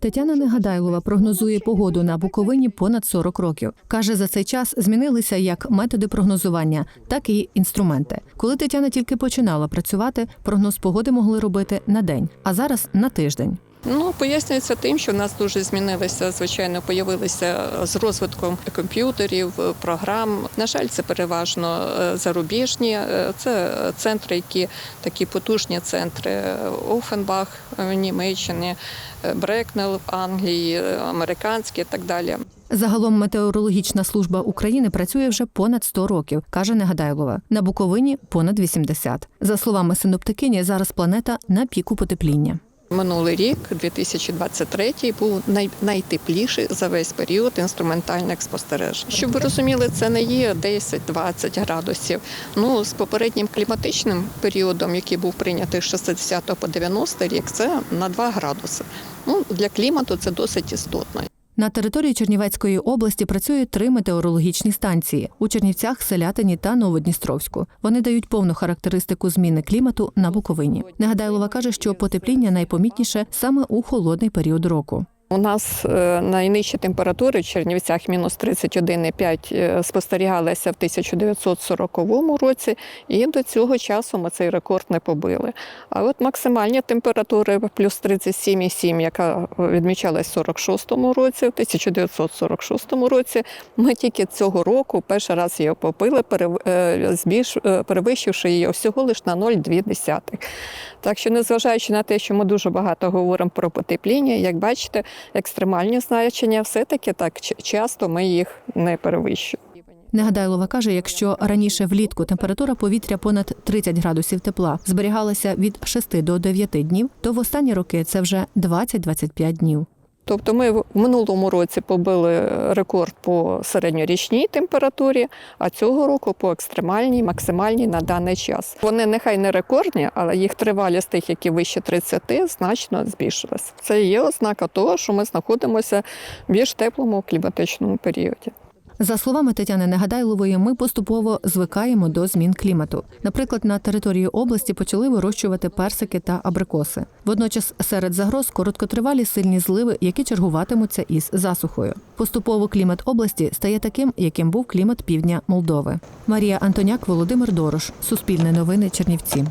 Тетяна Негадайлова прогнозує погоду на Буковині понад 40 років. Каже, за цей час змінилися як методи прогнозування, так і інструменти. Коли Тетяна тільки починала працювати, прогноз погоди могли робити на день, а зараз на тиждень. Ну, пояснюється тим, що в нас дуже змінилися, звичайно, появилися з розвитком комп'ютерів, програм. На жаль, це переважно е, зарубіжні. Е, Це центри, які такі потужні центри Офенбах в Німеччині, е, Брекнел в Англії, американські і так далі. Загалом метеорологічна служба України працює вже понад 100 років, каже Негадайлова. На Буковині понад 80. За словами синоптикині, зараз планета на піку потепління. Минулий рік, 2023, був най, найтепліший за весь період інструментальних спостережень. Щоб ви розуміли, це не є 10-20 градусів. Ну з попереднім кліматичним періодом, який був прийнятий з 60 по 90 рік, це на 2 градуси. Ну для клімату це досить істотно. На території Чернівецької області працює три метеорологічні станції у Чернівцях, Селятині та Новодністровську. Вони дають повну характеристику зміни клімату на Буковині. Негадайлова каже, що потепління найпомітніше саме у холодний період року. У нас е, найнижчі температури в Чернівцях мінус 31,5 е, спостерігалися в 1940 році, і до цього часу ми цей рекорд не побили. А от максимальні температури плюс 37,7, яка відмічалась в 46-му році, в 1946 році, ми тільки цього року перший раз її збільш- е, перевищивши її всього лише на 0,2. Так що, незважаючи на те, що ми дуже багато говоримо про потепління, як бачите, екстремальні значення все-таки так часто ми їх не перевищуємо. Негадайлова каже, якщо раніше влітку температура повітря понад 30 градусів тепла зберігалася від 6 до 9 днів, то в останні роки це вже 20-25 днів. Тобто ми в минулому році побили рекорд по середньорічній температурі, а цього року по екстремальній, максимальній на даний час. Вони нехай не рекордні, але їх тривалість тих, які вище 30, значно збільшилась. Це є ознака того, що ми знаходимося в більш теплому кліматичному періоді. За словами Тетяни Негадайлової, ми поступово звикаємо до змін клімату. Наприклад, на території області почали вирощувати персики та абрикоси. Водночас серед загроз короткотривалі сильні зливи, які чергуватимуться із засухою. Поступово клімат області стає таким, яким був клімат півдня Молдови. Марія Антоняк, Володимир Дорош, Суспільне новини, Чернівці.